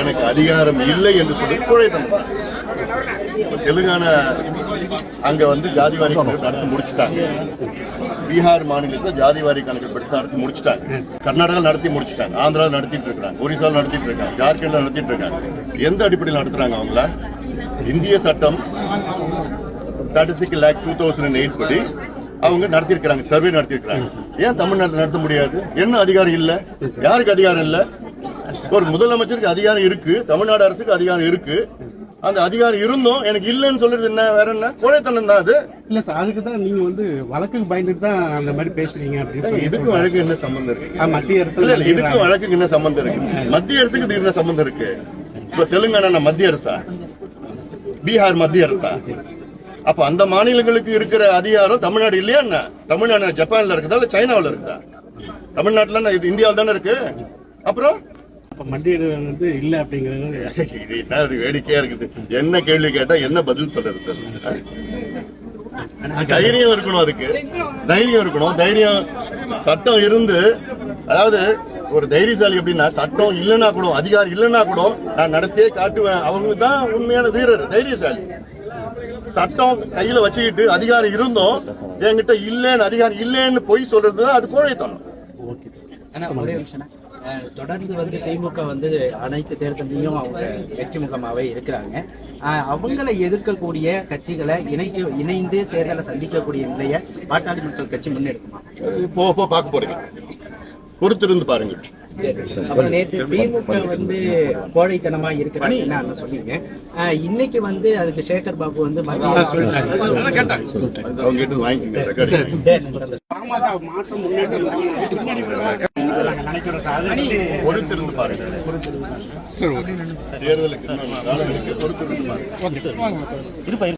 எனக்கு அதிகாரம் இல்லை என்று சொல்லி குழைத்தனம் தெலுங்கானா அங்க வந்து ஜாதிவாரி கணக்கு நடத்தி முடிச்சுட்டாங்க. பீகார் மாநிலத்தில் ஜாதிவாரி கணக்கு பெற்று நடத்தி முடிச்சுட்டாங்க. கர்நாடகா நடத்தி முடிச்சுட்டாங்க. ஆந்திரா நடத்திட்டு இருக்காங்க. ஒரிசா நடத்திட்டு இருக்காங்க. ஜார்க்கண்ட் நடத்திட்டு இருக்காங்க. எந்த அடிப்படையில் நடத்துறாங்க அவங்கள? இந்திய சட்டம் statistical act two thousand eight படி அவங்க நடத்திருக்கிறாங்க சர்வே நடத்திருக்கிறாங்க ஏன் தமிழ்நாட்டில் நடத்த முடியாது? என்ன அதிகாரம் இல்ல? யாருக்கு அதிகாரம் இல்ல? ஒரு முதலமைச்சருக்கு அதிகாரம் இருக்கு தமிழ்நாடு அரசுக்கு அதிகாரம் இருக்கு. அந்த அதிகாரம் இருந்தும் எனக்கு இல்லைன்னு சொல்றது என்ன வேற என்ன? கோழைத்தனம் தான் அது. இல்ல சார் அதுக்கு தான் நீங்க வந்து வழக்குக்கு பயந்துட்டு தான் அந்த மாதிரி பேசுறீங்க அப்படின்னு இதுக்கும் வழக்கு என்ன சம்பந்தம் இருக்கு? மத்திய அரசு இல்ல இதுக்கும் வழக்குக்கு என்ன சம்பந்தம் இருக்கு? மத்திய அரசுக்கு இது என்ன சம்பந்தம் இருக்கு. இப்ப தெலுங்கானா மத்திய அரசா? பீகார் மத்திய அரசா? அப்ப அந்த மாநிலங்களுக்கு இருக்கிற அதிகாரம் தமிழ்நாடு இல்லையா என்ன? தமிழ்நாடு ஜப்பான்ல இருக்குதா இல்ல சைனாவுல இருக்குதா? தமிழ்நாட்டுல இது இந்தியாவில் தானே இருக்கு? அப்புறம்? மத்திய அரசு வந்து இல்ல அப்படிங்கிறது இது என்ன ஒரு வேடிக்கையா இருக்குது? என்ன கேள்வி கேட்டா என்ன பதில் சொல்றது தைரியம் இருக்கணும் அதுக்கு. தைரியம் இருக்கணும். தைரியம் சட்டம் இருந்து அதாவது ஒரு தைரியசாலி அப்படின்னா சட்டம் இல்லைன்னா கூட அதிகாரம் இல்லைன்னா கூட நான் நடத்தியே காட்டுவேன். அவங்க தான் உண்மையான வீரர் தைரியசாலி. சட்டம் கையில வச்சுக்கிட்டு அதிகாரம் இருந்தும். என்கிட்ட இல்லைன்னு அதிகாரம் இல்லைன்னு பொய் சொல்றது தான் அது கோழைத்தனம். Okay sir. ஆனா ஒரே விஷயம் தொடர்ந்து வந்து திமுக வந்து அனைத்து தேர்தலையும் அவங்க வெற்றி முகமாவே இருக்கிறாங்க. அவங்களை எதிர்க்கக்கூடிய கட்சிகளை இணைக்க இணைந்து தேர்தலை சந்திக்கக்கூடிய நிலையை பாட்டாளி மக்கள் கட்சி முன்னெடுக்குமா? போக பார்க்க போறீங்க. பொறுத்திருந்து பாருங்க. அப்புறம் நேற்று திமுக வந்து கோழைத்தனமா இருக்கிறாங்கன்னு அங்க சொன்னீங்க? இன்னைக்கு வந்து அதுக்கு சேகர் பாபு வந்து பொறுத்திருந்து பாருங்க. தேர்தலுக்கு பொறுத்திருந்து பாருங்க.